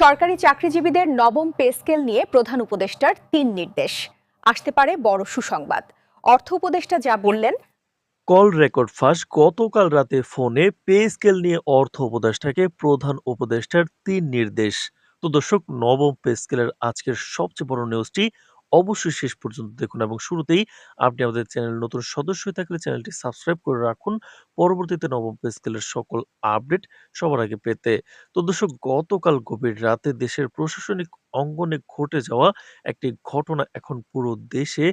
সরকারি চাকরিজীবীদের নবম পে স্কেল নিয়ে প্রধান উপদেষ্টার তিন নির্দেশ। আসতে পারে বড় সুসংবাদ। অর্থ উপদেষ্টা যা বললেন, কল রেকর্ড ফাঁস, গতকাল রাতে ফোনে পে স্কেল নিয়ে অর্থ উপদেষ্টাকে প্রধান উপদেষ্টার তিন নির্দেশ। তো দর্শক, নবম পে স্কেলের আজকের সবচেয়ে বড় নিউজটি অবশ্যই শেষ পর্যন্ত দেখুন এবং শুরুতেই আপনি আমাদের চ্যানেল নতুন সদস্য হয়ে থাকলে চ্যানেলটি সাবস্ক্রাইব করে রাখুন। পরবর্তীতে নবম পে স্কেলের সকল আপডেট সবার আগে পেতে। তো দর্শক, গতকাল গভীর রাতে দেশের প্রশাসনিক অঙ্গনে ঘটে যাওয়া একটি ঘটনা এখন পুরো দেশে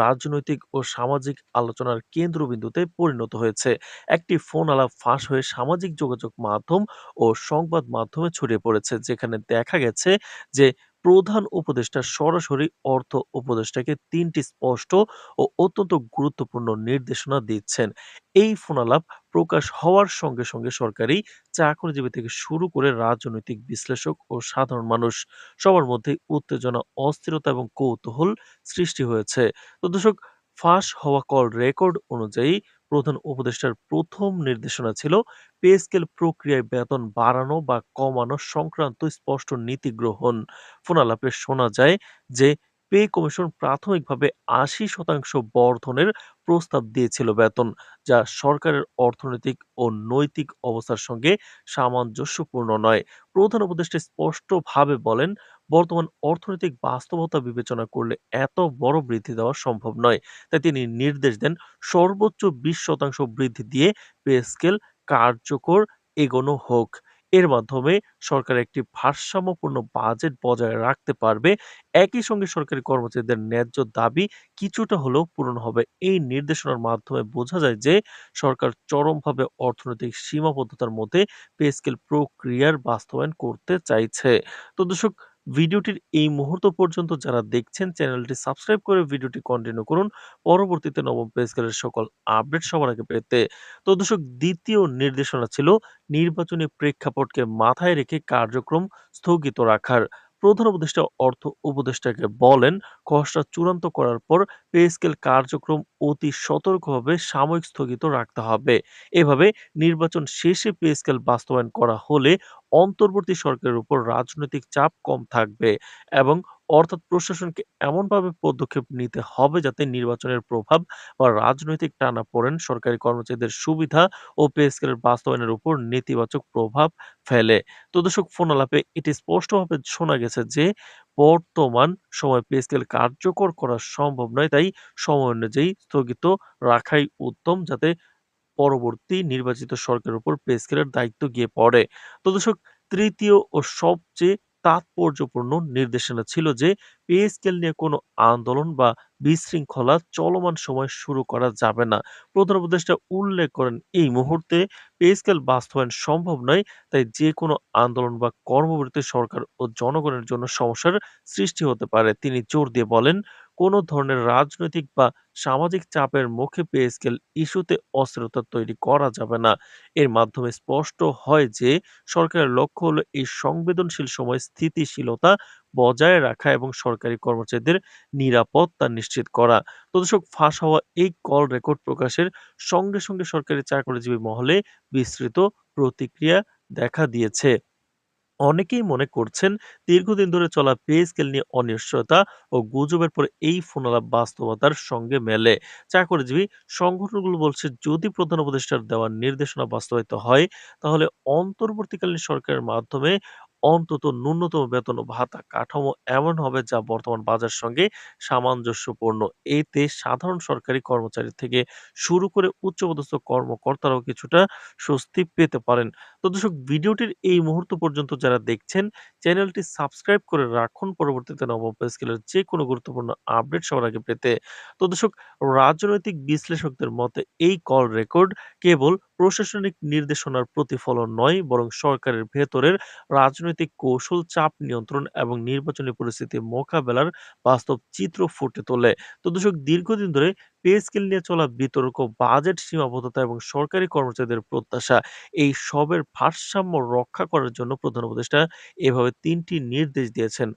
রাজনৈতিক ও সামাজিক আলোচনার কেন্দ্রবিন্দুতে পরিণত হয়েছে। একটি ফোন আলাপ ফাঁস হয়ে সামাজিক যোগাযোগ মাধ্যম ও সংবাদ মাধ্যমে ছড়িয়ে পড়েছে, যেখানে দেখা গেছে যে প্রধান উপদেষ্টা সরাসরি অর্থ উপদেষ্টাকে তিনটি স্পষ্ট ও অত্যন্ত গুরুত্বপূর্ণ নির্দেশনা দিচ্ছেন। এই ফোনালাপ প্রকাশ হওয়ার সঙ্গে সঙ্গে সরকারি চাকরিজীবী থেকে শুরু করে রাজনৈতিক বিশ্লেষক ও সাধারণ মানুষ, সবার মধ্যে উত্তেজনা, অস্থিরতা এবং কৌতূহল সৃষ্টি হয়েছে। তো দর্শক ফাঁস হওয়া কল রেকর্ড অনুযায়ী প্রধান উপদেষ্টার প্রথম নির্দেশনা ছিল পে স্কেল প্রক্রিয়ায় বেতন বাড়ানো বা কমানো সংক্রান্ত স্পষ্ট নীতি গ্রহণ। ফোনালাপে শোনা যায় যে পে কমিশন প্রাথমিকভাবে আশি শতাংশ বর্ধনের প্রস্তাব দিয়েছিল বেতন, যা সরকারের অর্থনৈতিক ও নৈতিক অবস্থার সঙ্গে সামঞ্জস্যপূর্ণ নয়। প্রধান উপদেষ্টা স্পষ্টভাবে বলেন বর্তমান অর্থনৈতিক বাস্তবতা বিবেচনা করলে এত বড় বৃদ্ধি দেওয়া সম্ভব নয়। তাই তিনি নির্দেশ দেন সর্বোচ্চ বিশ শতাংশ বৃদ্ধি দিয়ে পে স্কেল কার্যকর এগোনো হোক। এর মাধ্যমে সরকার একটি ভারসাম্যপূর্ণ বাজেট বজায় রাখতে পারবে। একই সঙ্গে সরকারি কর্মচারীদের ন্যায্য দাবি কিছুটা হলেও পূরণ হবে। এই নির্দেশনার মাধ্যমে বোঝা যায় যে সরকার চরমভাবে অর্থনৈতিক সীমাবদ্ধতার মধ্যে পে স্কেল প্রক্রিয়ার বাস্তবায়ন করতে চাইছে। তো দর্শক ভিডিওটির এই মুহূর্ত পর্যন্ত যারা দেখছেন, চ্যানেলটি সাবস্ক্রাইব করে ভিডিওটি কন্টিনিউ করুন। পরবর্তীতে নবম পে স্কেলের সকল আপডেট সবার আগে পেতে। তো দর্শক, দ্বিতীয় নির্দেশনা ছিল নির্বাচনী প্রেক্ষাপটকে মাথায় রেখে কার্যক্রম স্থগিত রাখার। প্রধান উপদেষ্টা, অর্থ উপদেষ্টাকে বলেন, খসড়া চূড়ান্ত করার পর পে স্কেল কার্যক্রম অতি সতর্কভাবে সাময়িক স্থগিত রাখতে হবে। এভাবে নির্বাচন শেষে পে স্কেল বাস্তবায়ন করা হলে অন্তর্বর্তী সরকারের উপর রাজনৈতিক চাপ কম থাকবে এবং অর্থাৎ প্রশাসনকে এমনভাবে পদক্ষেপ নিতে হবে যাতে নির্বাচনের প্রভাব বা রাজনৈতিক টানাপোড়েন সরকারি কর্মচারীদের সুবিধা ও পে স্কেলের বাস্তবায়নের উপর নেতিবাচক প্রভাব ফেলে। তো দর্শক ফোন আলাপে এটি স্পষ্টভাবে শোনা গেছে যে, বর্তমান সময় পে স্কেল কার্যকর করা সম্ভব নয়, তাই সময় অনুযায়ী স্থগিত রাখাই উত্তম যাতে পরবর্তী নির্বাচিত সরকারের উপর পে স্কেলের দায়িত্ব গিয়ে পড়ে। তো দর্শক, তৃতীয় ও সবচেয়ে তাৎপর্যপূর্ণ নির্দেশনা ছিল যে পে স্কেল নিয়ে কোনো আন্দোলন বা বিশৃঙ্খলা চলমান সময় শুরু করা যাবে না। প্রধান উপদেষ্টা উল্লেখ করেন, এই মুহূর্তে পে স্কেল বাস্তবায়ন সম্ভব নয়, তাই যে কোনো আন্দোলন বা কর্মবিরতি সরকার ও জনগণের জন্য সমস্যার সৃষ্টি হতে পারে। তিনি জোর দিয়ে বলেন কোনো ধরনের রাজনৈতিক বা সামাজিক চাপের মুখে পে স্কেল ইস্যুতে অস্থিরতা তৈরি করা যাবে না। এর মাধ্যমে স্পষ্ট হয় যে, সরকারের লক্ষ্য হলো এই সংবেদনশীল সময় স্থিতিশীলতা বজায় রাখা এবং সরকারি কর্মচারীদের নিরাপত্তা নিশ্চিত করা। তো দর্শক, ফাঁস হওয়া এই কল রেকর্ড প্রকাশের সঙ্গে সঙ্গে সরকারি চাকরিজীবী মহলে বিস্তৃত প্রতিক্রিয়া দেখা দিয়েছে। অনেকেই মনে করছেন দীর্ঘদিন ধরে চলা পে স্কেল নিয়ে অনিশ্চয়তা ও গুজবের পর এই ফোনালাপ বাস্তবতার সঙ্গে মেলে। চাকরিজীবী সংগঠনগুলো বলছে, যদি প্রধান উপদেষ্টার দেওয়া নির্দেশনা বাস্তবায়িত হয়, তাহলে অন্তর্বর্তীকালীন সরকারের মাধ্যমে অন্তত ন্যূনতম বেতন ও ভাতা কাঠামো এমন হবে যা বর্তমান বাজার সঙ্গে সামঞ্জস্যপূর্ণ। এতে সাধারণ সরকারি কর্মচারী থেকে শুরু করে উচ্চপদস্থ কর্মকর্তারাও কিছুটা স্বস্তি পেতে পারেন। তো দর্শক, ভিডিওটির এই মুহূর্ত পর্যন্ত যারা দেখছেন, চ্যানেলটি সাবস্ক্রাইব করে রাখুন। পরবর্তীতে নবম স্কেলের যে কোনো গুরুত্বপূর্ণ আপডেট সবার আগে পেতে। তো দর্শক, রাজনৈতিক বিশ্লেষকদের মতে এই কল রেকর্ড কেবল প্রশাসনিক নির্দেশনার প্রতিফলন নয়, বরং সরকারের ভেতরের রাজনৈতিক কৌশল, চাপ নিয়ন্ত্রণ এবং নির্বাচনী পরিস্থিতি মোকাবেলার বাস্তব চিত্র ফুটে তোলে। তো দর্শক, দীর্ঘদিন ধরে পে স্কেল নিয়ে চলা বিতর্ক, বাজেট সীমাবদ্ধতা এবং সরকারি কর্মচারীদের প্রত্যাশা, এই সবের ভারসাম্য রক্ষা করার জন্য প্রধান উপদেষ্টা এভাবে তিনটি নির্দেশ দিয়েছেন।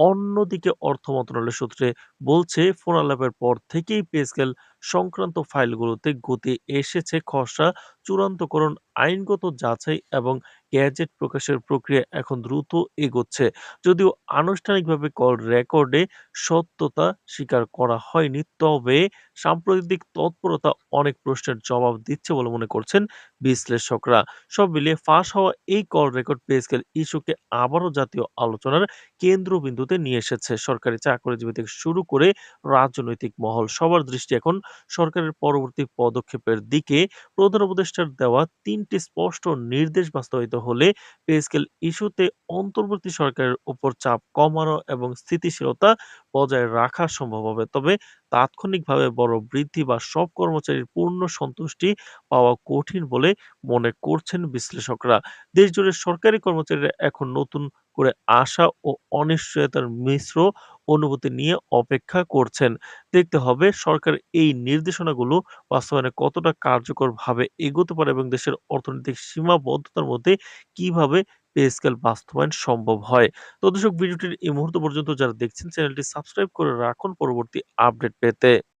অন্যদিকে অর্থ মন্ত্রণালয় সূত্রে বলছে ফোন আলাপের পর থেকেই পে স্কেল সংক্রান্ত ফাইলগুলোতে গতি এসেছে। খসড়া, চূড়ান্তকরণ, আইনগত যাচাই এবং গ্যাজেট প্রকাশের প্রক্রিয়া এখন দ্রুত এগোচ্ছে। যদিও আনুষ্ঠানিকভাবে কল রেকর্ডে সত্যতা স্বীকার করা হয়নি, তবে সাম্প্রতিক তৎপরতা অনেক প্রশ্নের জবাব দিচ্ছে বলে মনে করছেন বিশ্লেষকরা। সব মিলিয়ে ফাঁস হওয়া এই কল রেকর্ড পে স্কেল ইস্যুকে আবারও জাতীয় আলোচনার কেন্দ্রবিন্দুতে নিয়ে এসেছে। সরকারি চাকরিজীবী থেকে শুরু করে রাজনৈতিক মহল। সবার দৃষ্টি এখন সরকারের পরবর্তী পদক্ষেপের দিকে। প্রধান উপদেষ্টার দেওয়া তিনটি স্পষ্ট নির্দেশ বাস্তবায়িত হলে পে স্কেল ইস্যুতে অন্তর্বর্তী সরকারের উপর চাপ কমানো এবং স্থিতিশীলতা বজায় রাখা সম্ভব হবে। তবে তাৎক্ষণিকভাবে বড় বৃদ্ধি বা সব কর্মচারীর পূর্ণ সন্তুষ্টি পাওয়া কঠিন বলে মনে করছেন বিশ্লেষকরা। দেশজুড়ে সরকারি কর্মচারীরা এখন নতুন করে আশা ও অনিশ্চয়তার মিশ্র অনুভূতি নিয়ে অপেক্ষা করছেন। দেখতে হবে সরকার এই নির্দেশনাগুলো বাস্তবায়নে কতটা কার্যকরভাবে এগোতে পারে এবং দেশের অর্থনৈতিক সীমাবদ্ধতার মধ্যে কীভাবে পে স্কেল বাস্তবায়ন সম্ভব হয়। তো দর্শক, ভিডিওটির এই মুহূর্ত পর্যন্ত যারা দেখছেন, চ্যানেলটি সাবস্ক্রাইব করে রাখুন। পরবর্তী আপডেট পেতে।